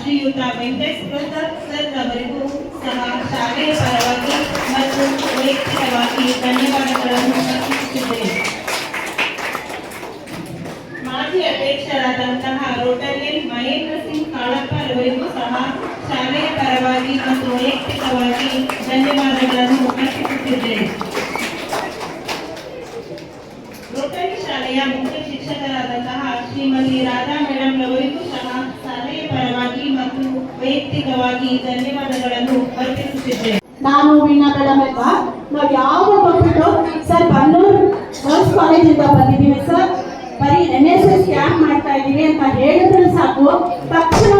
ಶ್ರೀಯುತ ವೆಂಕಟೇಶ್ ಪ್ರಸಾದ್ ಸರ್ ಅವರಿಗೂ ಸಹ ಶಾಲೆಯ ಪರವಾಗಿ ಮತ್ತು ವೈಯಕ್ತಿಕವಾಗಿ ಧನ್ಯವಾದಗಳನ್ನು ಅರ್ಪಿಸುತ್ತಿದ್ದೇನೆ ಮಾಜಿ ಅಧ್ಯಕ್ಷರಾದಂತಹ ರೋಟರಿಯನ್ ಮಹೇಂದ್ರ ಸಿಂಗ್ ಕಾಳಪ್ಪ ಅವರಿಗೂ ಸಹ ಶಾಲೆಯ ಪರವಾಗಿ ಮತ್ತು ವೈಯಕ್ತಿಕವಾಗಿ ವೈಯಕ್ತಿಕವಾಗಿ ಧನ್ಯವಾದಗಳನ್ನು ಅರ್ಪಿಸುತ್ತಿದ್ದೇನೆ. ನಾನು ವೀಣಾ ಮೇಡಮ್ ನಾವು ಯಾವ ಬಂದ್ಬಿಟ್ಟು ಸರ್ ಬನ್ನೂರ್ ಗರ್ಲ್ಸ್ ಕಾಲೇಜಿಂದ ಬಂದಿದ್ದೀವಿ, ಸರ್. ಬರೀ ಎನ್ ಎಸ್ ಎಸ್ ಕ್ಯಾಂಪ್ ಮಾಡ್ತಾ ಇದ್ದೀವಿ ಅಂತ ಹೇಳಿದ್ರೆ ಸಾಕು. ತಕ್ಷಣ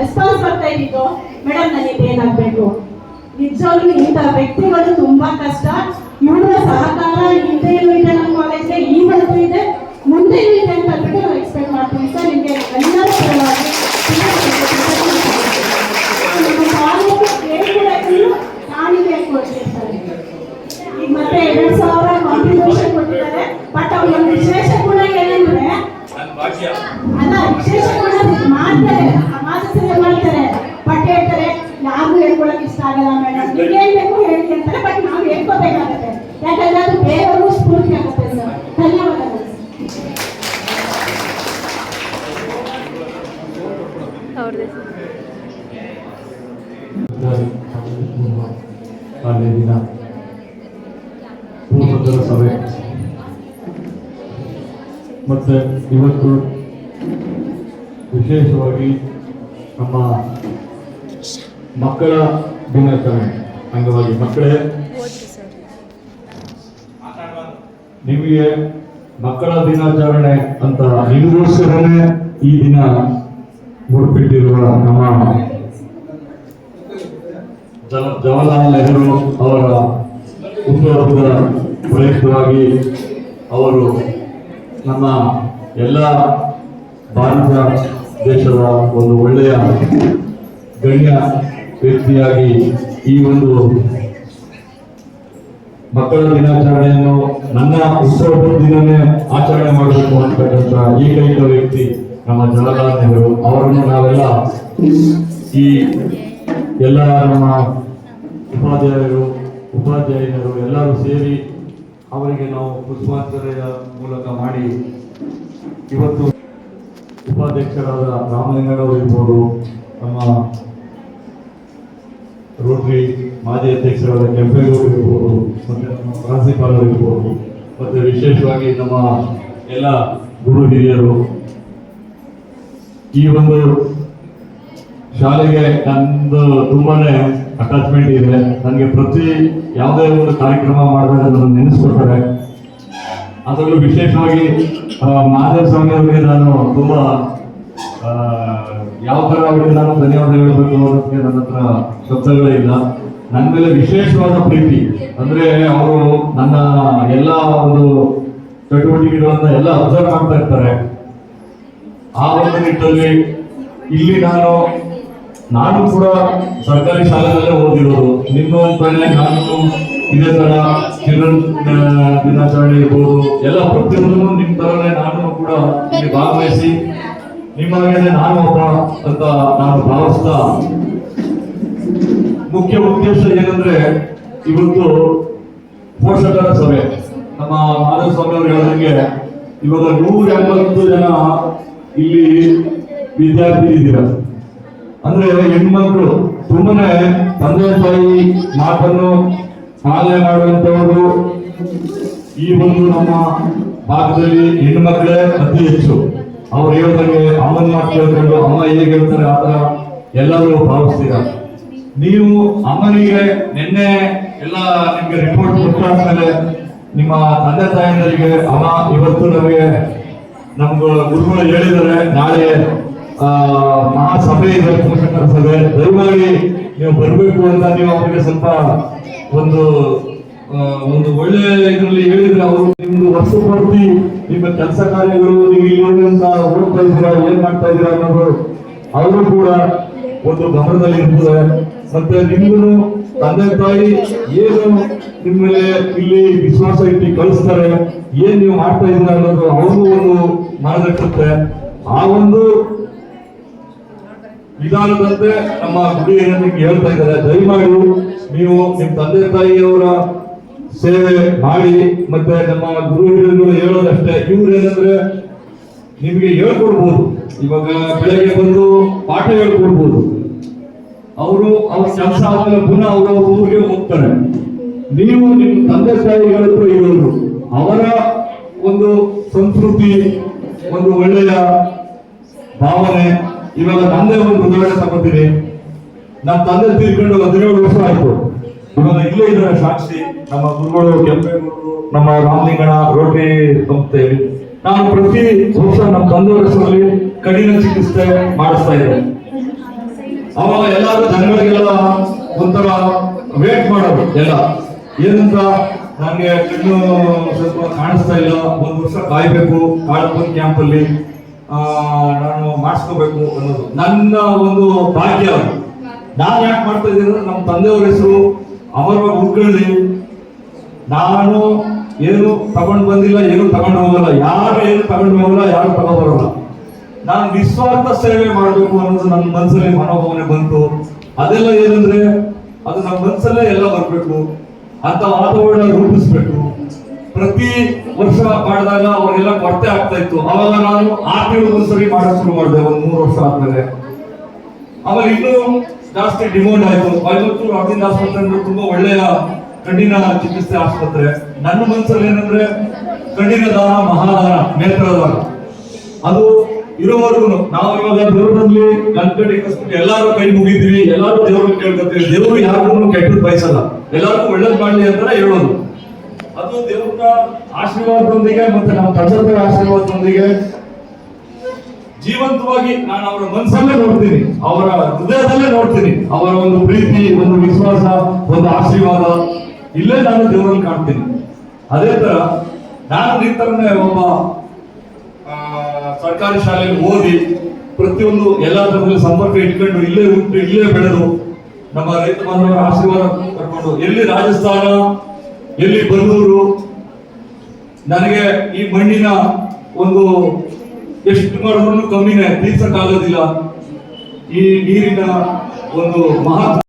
ರೆಸ್ಪಾನ್ಸ್ ಬರ್ತಾ ಇದ್ದಿದ್ದು ಮೇಡಮ್ ನನಗೆ ಏನಾಗಬೇಕು ನಿಜವಾಗ್ಲೂ ಇಂಥ ವ್ಯಕ್ತಿಗಳು ತುಂಬಾ ಕಷ್ಟ. ಇವರ ಸಹಕಾರ ಹಿಂದೆಯೂ ಇದೆ ನಮ್ಮ ಕಾಲೇಜ್ಗೆ ಈಗಲೂ ಇದೆ. ಮುಂದೆಯೂ ಇದೆ ಅಂತ ಅಂದ್ಬಿಟ್ಟು ನಾವು ಎಕ್ಸ್ಪೆಕ್ಟ್ ಮಾಡ್ತೀವಿ, ಸರ್, ನಿಮಗೆ ಎಲ್ಲರ ಪರವಾಗಿ ನಮ್ಮ ಕಾಲೇಜು ಹೇಳ್ಕೊಡೋಕ್ಕೂ ನಾನಿಗೆ ಕೊಟ್ಟಿರ್ತಾರೆ ಈಗ ಮತ್ತೆ ಎರಡ್ ಸಾವಿರ ಕಾಂಟ್ರಿಬ್ಯೂಷನ್ ಕೊಟ್ಟಿದ್ದಾರೆ ಬಟ್ ಅವ್ರ ಒಂದು ವಿಶೇಷ ಗುಣ ಏನಂದ್ರೆ ಅಲ್ಲ ವಿಶೇಷ ಗುಣ ಮಾಡ್ತಾರೆ ಸಮಾಜ ಸೇವೆ ಮಾಡ್ತಾರೆ. ಬಟ್ ಹೇಳ್ತಾರೆ ಯಾರಿಗೂ ಹೇಳ್ಕೊಳಕ್ ಇಷ್ಟ ಆಗಲ್ಲ ಮೇಡಮ್ ನೀವು ಹೇಳ್ಬೇಕು ಬೇಕು ಹೇಳಿ ಅಂತಾರೆ ಬಟ್ ನಾವು ಹೇಳ್ಕೋಬೇಕಾಗತ್ತೆ. ಯಾಕಂದ್ರೆ ಅದು ಬೇರೆಯವರು ಸ್ಫೂರ್ತಿ ಆಗುತ್ತೆ ಸರ್ ಧನ್ಯವಾದಗಳು. ಕಾಲೇಜಿನ ಪೂರ್ವದರ ಸಭೆ. ಮತ್ತೆ ಇವತ್ತು ವಿಶೇಷವಾಗಿ ನಮ್ಮ ಮಕ್ಕಳ ದಿನಾಚರಣೆ ಅಂಗವಾಗಿ. ಮಕ್ಕಳೇ, ನಿಮಗೆ ಮಕ್ಕಳ ದಿನಾಚರಣೆ ಅಂತ ನಿಮಗೋಸ್ಕರನೇ ಈ ದಿನ ಮುಡಿಪಿಟ್ಟಿರುವ ನಮ್ಮ ಜವ- ಜವಾಹರ್ಲಾಲ್ ನೆಹರು ಅವರ ಹುಟ್ಟುಹಬ್ಬದ ಪ್ರಯುಕ್ತವಾಗಿ ಅವರು ನಮ್ಮ ಎಲ್ಲ ಭಾರತ ದೇಶದ ಒಂದು ಒಳ್ಳೆಯ ಗಣ್ಯ ವ್ಯಕ್ತಿಯಾಗಿ ಈ ಒಂದು ಮಕ್ಕಳ ದಿನಾಚರಣೆಯನ್ನು ನನ್ನ ಉತ್ಸವದ ದಿನವೇ ಆಚರಣೆ ಮಾಡಬೇಕು ಅಂತಕ್ಕಂಥ ಏಕೈಕ ವ್ಯಕ್ತಿ ನಮ್ಮ ನೆಹರು. ಅವರನ್ನು ನಾವೆಲ್ಲ ಈ ಎಲ್ಲ ನಮ್ಮ ಉಪಾಧ್ಯಾಯರು ಉಪಾಧ್ಯಾಯರು ಎಲ್ಲರೂ ಸೇರಿ ಅವರಿಗೆ ನಾವು ಪುಷ್ಪಾಂಜಲಿಯ ಮೂಲಕ ಮಾಡಿ ಇವತ್ತು ಉಪಾಧ್ಯಕ್ಷರಾದ ರಾಮಲಿಂಗನವರು ಇರ್ಬೋದು, ನಮ್ಮ ರೋಟರಿ ಮಾಜಿ ಅಧ್ಯಕ್ಷರಾದ ಕೆಂಪೇಗೌಡರು ಇರ್ಬೋದು, ಮತ್ತೆ ನಮ್ಮ ಪ್ರಾಂಶುಪಾಲರು ಇರ್ಬೋದು, ಮತ್ತೆ ವಿಶೇಷವಾಗಿ ನಮ್ಮ ಎಲ್ಲ ಗುರು ಹಿರಿಯರು. ಈ ಒಂದು ಶಾಲೆಗೆ ನಂದು ತುಂಬಾನೇ ಅಟ್ಯಾಚ್ಮೆಂಟ್ ಇದೆ. ನನಗೆ ಪ್ರತಿ ಯಾವುದೇ ಒಂದು ಕಾರ್ಯಕ್ರಮ ಮಾಡಿದಾಗ ನನ್ನ ನೆನೆಸ್ಕೊಳ್ತಾರೆ ಅದರಲ್ಲೂ ವಿಶೇಷವಾಗಿ ಮಹಾದೇವ ಸ್ವಾಮಿ ಅವರಿಗೆ ನಾನು ತುಂಬ ಯಾವ ಥರ ಅವರಿಗೆ ನಾನು ಧನ್ಯವಾದ ಹೇಳಬೇಕು ಅನ್ನೋದಕ್ಕೆ ನನ್ನ ಹತ್ರ ಶಬ್ದಗಳೇ ಇಲ್ಲ. ನನ್ನ ಮೇಲೆ ವಿಶೇಷವಾದ ಪ್ರೀತಿ. ಅಂದರೆ ಅವರು ನನ್ನ ಎಲ್ಲ ಒಂದು ಚಟುವಟಿಕೆಗಳನ್ನ ಎಲ್ಲ ಅಬ್ಸರ್ವ್ ಮಾಡ್ತಾ ಇರ್ತಾರೆ. ಆ ಒಂದು ನಿಟ್ಟಲ್ಲಿ ಇಲ್ಲಿ ನಾನು ನಾನು ಕೂಡ ಸರ್ಕಾರಿ ಶಾಲೆಗಳಲ್ಲೇ ಓದಿರೋದು. ನಿಮ್ಮ ಅಂತಾನೆ ನಾನು ಇದೇ ತರ ದಿನಾಚರಣೆ ಇರ್ಬೋದು. ಎಲ್ಲ ಪ್ರತಿಯೊಂದನ್ನು ನಿಮ್ಮ ತರನೇ ನಾನು ಕೂಡ ಇಲ್ಲಿ ಭಾಗವಹಿಸಿ ನಿಮ್ಮ ಹಾಗೇನೆ ನಾನು ಒಬ್ಬ ಅಂತ ನಾನು ಭಾವಿಸ್ತಾ ಮುಖ್ಯ ಉದ್ದೇಶ ಏನಂದ್ರೆ ಇವತ್ತು ಪೋಷಕರ ಸಭೆ. ನಮ್ಮ ಮಾಧವಸ್ವಾಮಿ ಅವರು ಹೇಳಿದಂಗೆ ಇವಾಗ ನೂರ ಎಂಬತ್ತು ಜನ ಇಲ್ಲಿ ವಿದ್ಯಾರ್ಥಿ ಇದ್ದೀರ ಅಂದ್ರೆ ಹೆಣ್ಮಕ್ಳು ತುಂಬಾನೇ ತಂದೆ ತಾಯಿ ಮಾತನ್ನು ಪಾಲನೆ ಮಾಡುವಂತವರು ಈ ಒಂದು ನಮ್ಮ ಭಾಗದಲ್ಲಿ ಹೆಣ್ಮಕ್ಳೇ ಅತಿ ಹೆಚ್ಚು. ಅವ್ರು ಹೇಳ್ದಂಗೆ ಅಮ್ಮನ ಮಾತು ಕೇಳ್ಕೊಂಡು ಅಮ್ಮ ಹೇಗೆ ಹೇಳ್ತಾರೆ ಆ ತರ ಎಲ್ಲರೂ ಭಾವಿಸ್ತೀರ. ನೀವು ಅಮ್ಮನಿಗೆ ನಿನ್ನೆ ಎಲ್ಲ ನಿಮ್ಗೆ ರಿಪೋರ್ಟ್ ಕೊಟ್ಟಾದ್ಮೇಲೆ ನಿಮ್ಮ ತಂದೆ ತಾಯಿಗಳಿಗೆ ಅಮ್ಮ ಇವತ್ತು ನಮಗೆ ನಮ್ಗ ಗುರುಗಳು ಹೇಳಿದರೆ ನಾಳೆ ಮಹಾಸಭೆ ಇದೆ ಪೋಷಕರ ಸಭೆ. ದಯವಾಗಿ ನೀವು ಬರಬೇಕು ಅಂತ ನೀವು ಅವರಿಗೆ ಸ್ವಲ್ಪ ಒಂದು ಒಂದು ಒಳ್ಳೆ ಇದರಲ್ಲಿ ಹೇಳಿದ್ರೆ ಅವರು ನಿಮ್ದು ವರ್ಷ ಪೂರ್ತಿ ನಿಮ್ಮ ಕೆಲಸ ಕಾರ್ಯಗಳು ನೀವು ಇಲ್ಲಿ ಅಂತ ಓದ್ತಾ ಇದ್ದೀರಾ, ಏನ್ ಮಾಡ್ತಾ ಇದ್ದೀರಾ ಅನ್ನೋದು ಅವರು ಕೂಡ ಒಂದು ಗಮನದಲ್ಲಿ ಇರ್ತದೆ. ಮತ್ತೆ ನಿಮ್ಗೂ ತಂದೆ ತಾಯಿ ಏನು ನಿಮ್ಮ ಮೇಲೆ ಇಲ್ಲಿ ವಿಶ್ವಾಸ ಇಟ್ಟು ಕಳಿಸ್ತಾರೆ ಏನ್ ನೀವು ಮಾಡ್ತಾ ಇದ್ದೀರಾ ಅನ್ನೋದು ಅವ್ರಿಗೂ ಒಂದು ಮಾರ್ಗ ಆ ಒಂದು ವಿಧಾನದಂತೆ ನಮ್ಮ ಏನಕ್ಕೆ ಹೇಳ್ತಾ ಇದ್ದಾರೆ. ದಯಮಾಡಿ ನೀವು ನಿಮ್ಮ ತಂದೆ ತಾಯಿಯವರ ಸೇವೆ ಮಾಡಿ ಮತ್ತೆ ನಮ್ಮ ಗುರು ಹೇಳೋದಷ್ಟೇ. ಇವ್ರು ಏನಂದ್ರೆ ನಿಮಗೆ ಹೇಳ್ಕೊಡ್ಬೋದು. ಇವಾಗ ಬೆಳಗ್ಗೆ ಬಂದು ಪಾಠ ಹೇಳ್ಕೊಡ್ಬೋದು. ಅವರು ಅವ್ರ ಕೆಲಸ ಆದ್ಮೇಲೆ ಪುನಃ ಅವರ ಊರಿಗೆ ಹೋಗ್ತಾರೆ. ನೀವು ನಿಮ್ಮ ತಂದೆ ತಾಯಿ ಹೇಳಿದ್ರು ಇರೋರು. ಅವರ ಒಂದು ಸಂಸ್ಕೃತಿ, ಒಂದು ಒಳ್ಳೆಯ ಭಾವನೆ ಇವಾಗ ತಂದೆ ಒಂದು ಉದಾಹರಣೆ ತಗೋತೀನಿ ನಮ್ಮ ತಂದೆ ತೀರ್ಕೊಂಡು ಹದಿನೇಳು ವರ್ಷ ಆಯ್ತು. ಇವಾಗ ಇಲ್ಲೇ ಇದ್ದಾರೆ ಸಾಕ್ಷಿ. ನಮ್ಮ ಗುರುಗಳು ಕೆಂಪೇಗೌಡರು ನಮ್ಮ ರಾಮಲಿಂಗಣ ರೋಟರಿ ಸಂಸ್ಥೆ ನಾನು ಪ್ರತಿ ವರ್ಷ ನಮ್ಮ ತಂದೆ ವರ್ಷದಲ್ಲಿ ಕಠಿಣ ಚಿಕಿತ್ಸೆ ಮಾಡಿಸ್ತಾ ಇದ್ದೆ. ಅವಾಗ ಎಲ್ಲರೂ ಜನಗಳಿಗೆಲ್ಲ ಒಂಥರ ವೇಟ್ ಮಾಡೋದು ಎಲ್ಲ. ಏನಂತ? ನನಗೆ ಕಣ್ಣು ಸ್ವಲ್ಪ ಕಾಣಿಸ್ತಾ ಇಲ್ಲ. ಒಂದು ವರ್ಷ ಕಾಯ್ಬೇಕು. ಕ್ಯಾಂಪ್ ಆ, ನಾನು ಮಾಡಿಸ್ಕೋಬೇಕು ಅನ್ನೋದು. ನನ್ನ ಒಂದು ಭಾಗ್ಯ ನಾನು ಯಾಕೆ ಮಾಡ್ತಾ ಇದ್ದೀನಿ ಅಂದ್ರೆ ನಮ್ಮ ತಂದೆಯವ್ರ ಹೆಸರು ಅವರ ಉಳ್ಕೊಳ್ಳಿ ನಾನು ಏನು ತಗೊಂಡು ಬಂದಿಲ್ಲ, ಏನು ತಗೊಂಡು ಹೋಗಲ್ಲ. ಯಾರು ಏನು ತಗೊಂಡು ಹೋಗಲ್ಲ, ಯಾರು ತಗೊಂಡ್ ಬರೋಲ್ಲ. ನಾನು ನಿಸ್ವಾರ್ಥ ಸೇವೆ ಮಾಡಬೇಕು ಅನ್ನೋದು ನನ್ನ ಮನಸ್ಸಲ್ಲಿ ಮನೋಭಾವನೆ ಬಂತು. ಅದೆಲ್ಲ ಏನಂದ್ರೆ, ಅದು ನಮ್ಮ ಮನಸ್ಸಲ್ಲೇ ಎಲ್ಲ ಬರಬೇಕು. ಅಂತ ವಾತಾವರಣ ರೂಪಿಸ್ಬೇಕು. ಪ್ರತಿ ವರ್ಷ ಮಾಡಿದಾಗ ಅವ್ರಿಗೆಲ್ಲ ಕೊರತೆ ಆಗ್ತಾ ಇತ್ತು. ಅವಾಗ ನಾನು ಆರು ತಿಂಗಳು ಒಂದ್ಸರಿ ಮಾಡಕ್ ಶುರು ಮಾಡಿದೆ, ಒಂದ್ ಮೂರು ವರ್ಷ ಆದ್ಮೇಲೆ. ಆಮೇಲೆ ಇನ್ನೂ ಜಾಸ್ತಿ ಡಿಮಾಂಡ್ ಆಯ್ತು. ಕೊಯಮತ್ತೂರು ಅರವಿಂದ ಆಸ್ಪತ್ರೆ ಅಂದ್ರೆ ತುಂಬಾ ಒಳ್ಳೆಯ ಕಣ್ಣಿನ ಚಿಕಿತ್ಸೆ ಆಸ್ಪತ್ರೆ. ನನ್ನ ಮನಸ್ಸಲ್ಲಿ ಏನಂದ್ರೆ, ಕಣ್ಣಿನ ದಾನ, ಮಹಾದಾನ ನೇತ್ರದಾನ ಅದು ಇರೋವರೆಗೂ ನಾವು ಇವಾಗ ದೇವರಲ್ಲಿ ಕಸ್ಬಿಟ್ಟು ಎಲ್ಲಾರು ಕೈ ಮುಗಿದ್ವಿ. ಎಲ್ಲಾರು ದೇವ್ರನ್ನ ಕೇಳ್ಕೊತೀವಿ. ದೇವರು ಯಾರಿಗೂ ಕೆಟ್ಟದ್ ಬಯಸಲ್ಲ. ಎಲ್ಲರಿಗೂ ಒಳ್ಳೇದ್ ಮಾಡ್ಲಿ ಅಂತ ಹೇಳೋದು. ಅದು ದೇವರ ಆಶೀರ್ವಾದದೊಂದಿಗೆ ಮತ್ತೆ ನಮ್ಮ ತಂದೆ ಆಶೀರ್ವಾದದೊಂದಿಗೆ ಜೀವಂತವಾಗಿ ನಾನು ಅವರ ಮನಸ್ಸಲ್ಲೇ ನೋಡ್ತೀನಿ ಅವರ ಹೃದಯದಲ್ಲೇ ನೋಡ್ತೀನಿ ಅವರ ಒಂದು ಪ್ರೀತಿ ಒಂದು ವಿಶ್ವಾಸ ಒಂದು ಆಶೀರ್ವಾದ ಇಲ್ಲೇ ನಾನು ದೇವರಲ್ಲಿ ಕಾಣ್ತೀನಿ. ಅದೇ ತರ ನಾನು ನಿಂತರನೇ ಒಬ್ಬ ಆ, ಸರ್ಕಾರಿ ಶಾಲೆಯಲ್ಲಿ ಓದಿ ಪ್ರತಿಯೊಂದು ಎಲ್ಲ ತರದಲ್ಲಿ ಸಂಪರ್ಕ ಇಟ್ಕೊಂಡು ಇಲ್ಲೇ ಹುಟ್ಟು ಇಲ್ಲೇ ಬೆಳೆದು ನಮ್ಮ ರೈತ ಬಾಂಧವರ ಆಶೀರ್ವಾದ ಕರ್ಕೊಂಡು ಎಲ್ಲಿ ರಾಜಸ್ಥಾನ ಎಲ್ಲಿ ಬಂದವರು ನನಗೆ ಈ ಮಣ್ಣಿನ ಒಂದು ಎಷ್ಟು ಮಾಡಿದ್ರು ಕಮ್ಮಿನೇ ತೀರ್ಸಕ್ಕಾಗೋದಿಲ್ಲ ಈ ನೀರಿನ ಒಂದು ಮಹತ್ವ